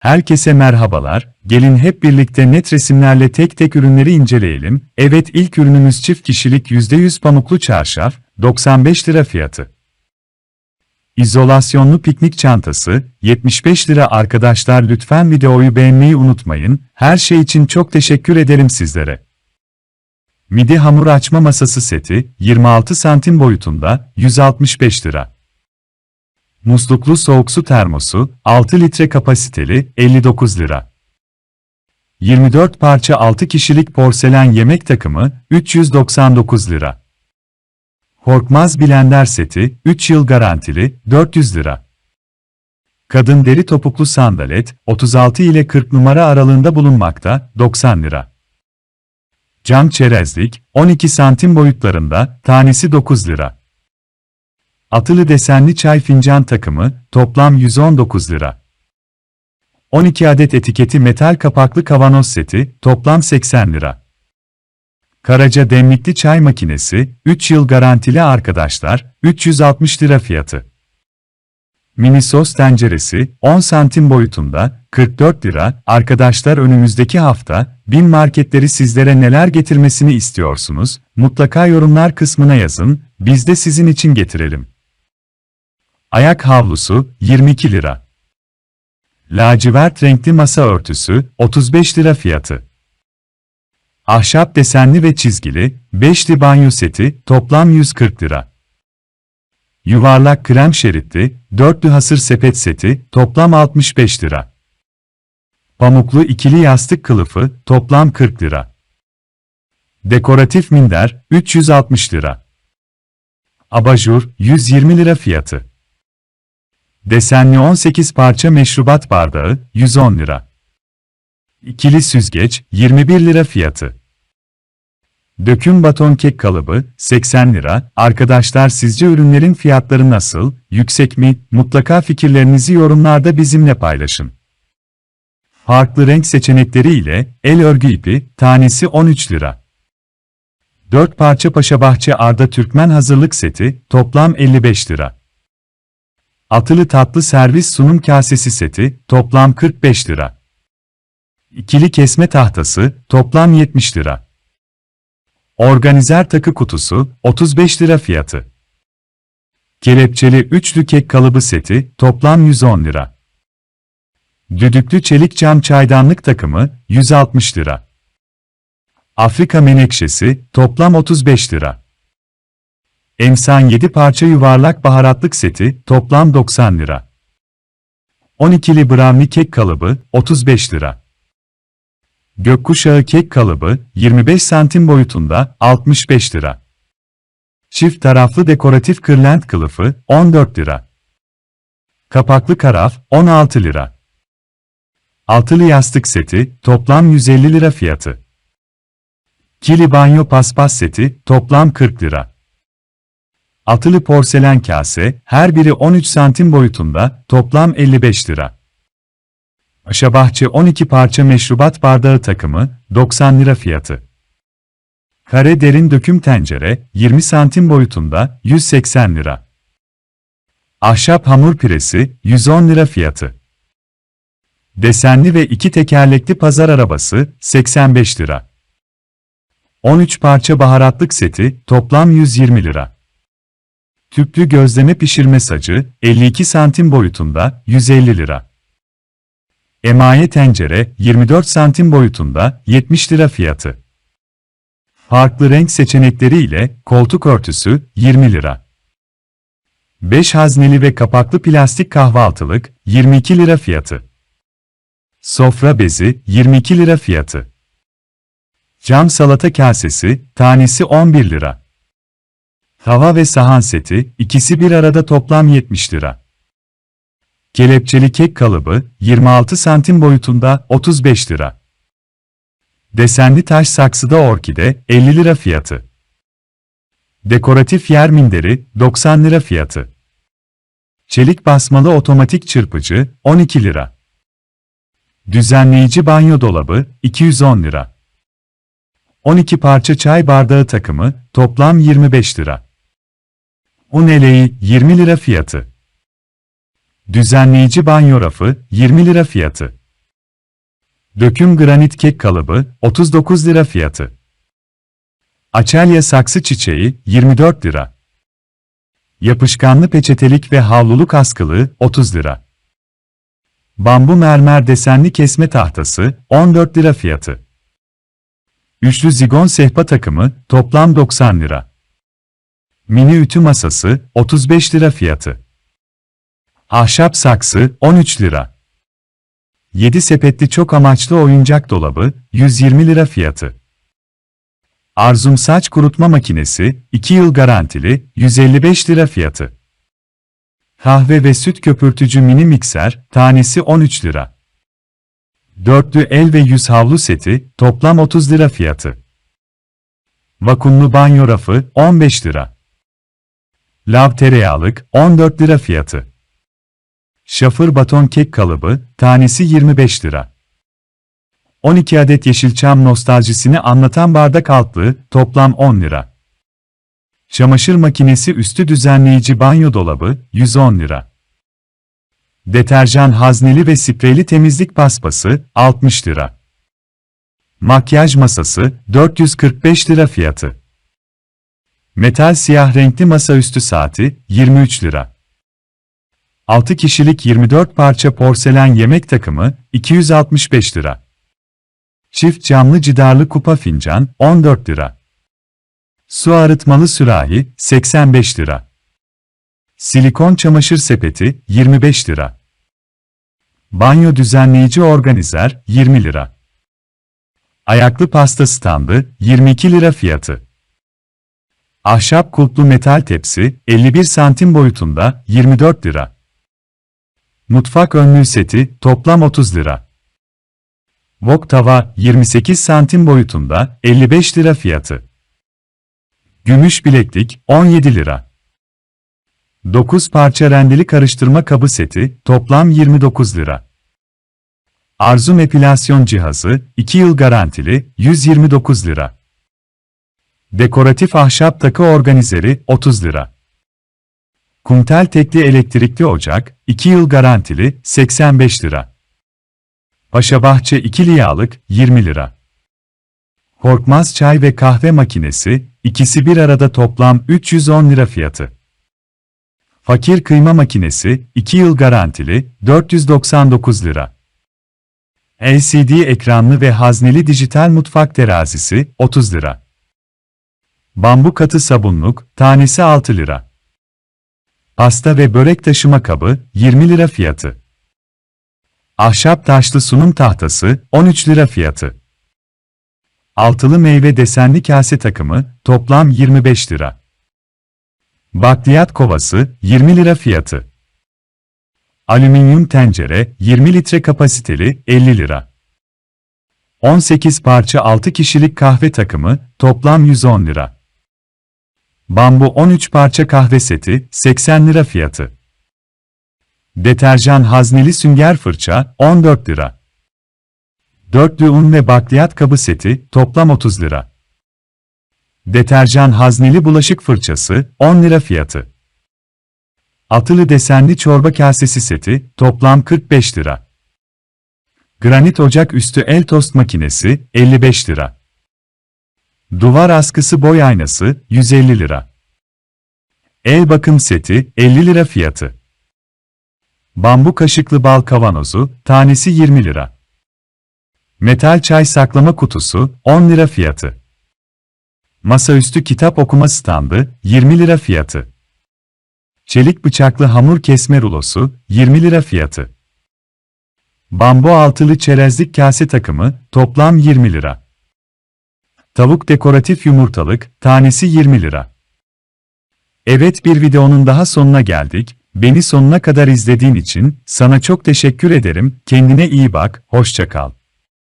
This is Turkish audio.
Herkese merhabalar, gelin hep birlikte net resimlerle tek tek ürünleri inceleyelim. Evet ilk ürünümüz çift kişilik %100 pamuklu çarşaf, 95 lira fiyatı. İzolasyonlu piknik çantası, 75 lira arkadaşlar lütfen videoyu beğenmeyi unutmayın, her şey için çok teşekkür ederim sizlere. Midi hamur açma masası seti, 26 santim boyutunda, 165 lira. Musluklu soğuk su termosu, 6 litre kapasiteli, 59 lira. 24 parça 6 kişilik porselen yemek takımı, 399 lira. Korkmaz blender seti, 3 yıl garantili, 400 lira. Kadın deri topuklu sandalet, 36 ile 40 numara aralığında bulunmakta, 90 lira. Cam çerezlik, 12 santim boyutlarında, tanesi 9 lira. Atılı desenli çay fincan takımı, toplam 119 lira. 12 adet etiketi metal kapaklı kavanoz seti, toplam 80 lira. Karaca demlikli çay makinesi, 3 yıl garantili arkadaşlar, 360 lira fiyatı. Mini sos tenceresi, 10 santim boyutunda, 44 lira. Arkadaşlar önümüzdeki hafta, bin marketleri sizlere neler getirmesini istiyorsunuz? Mutlaka yorumlar kısmına yazın, biz de sizin için getirelim. Ayak havlusu, 22 lira. Lacivert renkli masa örtüsü, 35 lira fiyatı. Ahşap desenli ve çizgili, 5'li banyo seti, toplam 140 lira. Yuvarlak krem şeritli, dörtlü hasır sepet seti, toplam 65 lira. Pamuklu ikili yastık kılıfı, toplam 40 lira. Dekoratif minder, 360 lira. Abajur, 120 lira fiyatı. Desenli 18 parça meşrubat bardağı, 110 lira. İkili süzgeç, 21 lira fiyatı. Döküm baton kek kalıbı, 80 lira. Arkadaşlar sizce ürünlerin fiyatları nasıl, yüksek mi? Mutlaka fikirlerinizi yorumlarda bizimle paylaşın. Farklı renk seçenekleri ile, el örgü ipi, tanesi 13 lira. 4 parça Paşabahçe Arda Türkmen hazırlık seti, toplam 55 lira. Atılı tatlı servis sunum kasesi seti, toplam 45 lira. İkili kesme tahtası, toplam 70 lira. Organizer takı kutusu, 35 lira fiyatı. Kelepçeli üçlü kek kalıbı seti, toplam 110 lira. Düdüklü çelik cam çaydanlık takımı, 160 lira. Afrika menekşesi, toplam 35 lira. Emsan 7 parça yuvarlak baharatlık seti, toplam 90 lira. 12'li brownie kek kalıbı, 35 lira. Gökkuşağı kek kalıbı, 25 santim boyutunda, 65 lira. Çift taraflı dekoratif kırlent kılıfı, 14 lira. Kapaklı karaf, 16 lira. Altılı yastık seti, toplam 150 lira fiyatı. Kili banyo paspas seti, toplam 40 lira. Atılı porselen kase, her biri 13 santim boyutunda, toplam 55 lira. Aşabahçe 12 parça meşrubat bardağı takımı, 90 lira fiyatı. Kare derin döküm tencere, 20 santim boyutunda, 180 lira. Ahşap hamur piresi, 110 lira fiyatı. Desenli ve iki tekerlekli pazar arabası, 85 lira. 13 parça baharatlık seti, toplam 120 lira. Tüplü gözleme pişirme sacı, 52 santim boyutunda, 150 lira. Emaye tencere, 24 santim boyutunda, 70 lira fiyatı. Farklı renk seçenekleri ile koltuk örtüsü, 20 lira. 5 hazneli ve kapaklı plastik kahvaltılık, 22 lira fiyatı. Sofra bezi, 22 lira fiyatı. Cam salata kasesi, tanesi 11 lira. Hava ve sahan seti, ikisi bir arada toplam 70 lira. Kelepçeli kek kalıbı, 26 santim boyutunda, 35 lira. Desenli taş saksıda orkide, 50 lira fiyatı. Dekoratif yer minderi, 90 lira fiyatı. Çelik basmalı otomatik çırpıcı, 12 lira. Düzenleyici banyo dolabı, 210 lira. 12 parça çay bardağı takımı, toplam 25 lira. Un eleği 20 lira fiyatı. Düzenleyici banyo rafı 20 lira fiyatı. Döküm granit kek kalıbı, 39 lira fiyatı. Açelya saksı çiçeği, 24 lira. Yapışkanlı peçetelik ve havluluk askılığı, 30 lira. Bambu mermer desenli kesme tahtası, 14 lira fiyatı. Üçlü zigon sehpa takımı, toplam 90 lira. Mini ütü masası, 35 lira fiyatı. Ahşap saksı, 13 lira. 7 sepetli çok amaçlı oyuncak dolabı, 120 lira fiyatı. Arzum saç kurutma makinesi, 2 yıl garantili, 155 lira fiyatı. Kahve ve süt köpürtücü mini mikser, tanesi 13 lira. Dörtlü el ve yüz havlu seti, toplam 30 lira fiyatı. Vakumlu banyo rafı, 15 lira. Lav tereyağlık, 14 lira fiyatı. Şafır baton kek kalıbı, tanesi 25 lira. 12 adet Yeşilçam nostaljisini anlatan bardak altlığı, toplam 10 lira. Çamaşır makinesi üstü düzenleyici banyo dolabı, 110 lira. Deterjan hazneli ve spreyli temizlik paspası, 60 lira. Makyaj masası, 445 lira fiyatı. Metal siyah renkli masaüstü saati, 23 lira. 6 kişilik 24 parça porselen yemek takımı, 265 lira. Çift camlı cidarlı kupa fincan, 14 lira. Su arıtmalı sürahi, 85 lira. Silikon çamaşır sepeti, 25 lira. Banyo düzenleyici organizer, 20 lira. Ayaklı pasta standı, 22 lira fiyatı. Ahşap kulplu metal tepsi, 51 santim boyutunda, 24 lira. Mutfak önlüğü seti, toplam 30 lira. Wok tava, 28 santim boyutunda, 55 lira fiyatı. Gümüş bileklik, 17 lira. 9 parça rendeli karıştırma kabı seti, toplam 29 lira. Arzum epilasyon cihazı, 2 yıl garantili, 129 lira. Dekoratif ahşap takı organizeri, 30 lira. Kumtel tekli elektrikli ocak, 2 yıl garantili, 85 lira. Paşabahçe ikili yağlık, 20 lira. Korkmaz çay ve kahve makinesi, ikisi bir arada toplam 310 lira fiyatı. Fakir kıyma makinesi, 2 yıl garantili, 499 lira. LCD ekranlı ve hazneli dijital mutfak terazisi, 30 lira. Bambu katı sabunluk, tanesi 6 lira. Pasta ve börek taşıma kabı, 20 lira fiyatı. Ahşap taşlı sunum tahtası, 13 lira fiyatı. Altılı meyve desenli kase takımı, toplam 25 lira. Bakliyat kovası, 20 lira fiyatı. Alüminyum tencere, 20 litre kapasiteli, 50 lira. 18 parça 6 kişilik kahve takımı, toplam 110 lira. Bambu 13 parça kahve seti, 80 lira fiyatı. Deterjan hazneli sünger fırça, 14 lira. Dörtlü un ve bakliyat kabı seti, toplam 30 lira. Deterjan hazneli bulaşık fırçası, 10 lira fiyatı. Atılı desenli çorba kasesi seti, toplam 45 lira. Granit ocak üstü el tost makinesi, 55 lira. Duvar askısı boy aynası, 150 lira. El bakım seti, 50 lira fiyatı. Bambu kaşıklı bal kavanozu, tanesi 20 lira. Metal çay saklama kutusu, 10 lira fiyatı. Masaüstü kitap okuma standı, 20 lira fiyatı. Çelik bıçaklı hamur kesme rulosu, 20 lira fiyatı. Bambu altılı çerezlik kase takımı, toplam 20 lira. Tavuk dekoratif yumurtalık, tanesi 20 lira. Evet bir videonun daha sonuna geldik. Beni sonuna kadar izlediğin için sana çok teşekkür ederim. Kendine iyi bak, hoşça kal.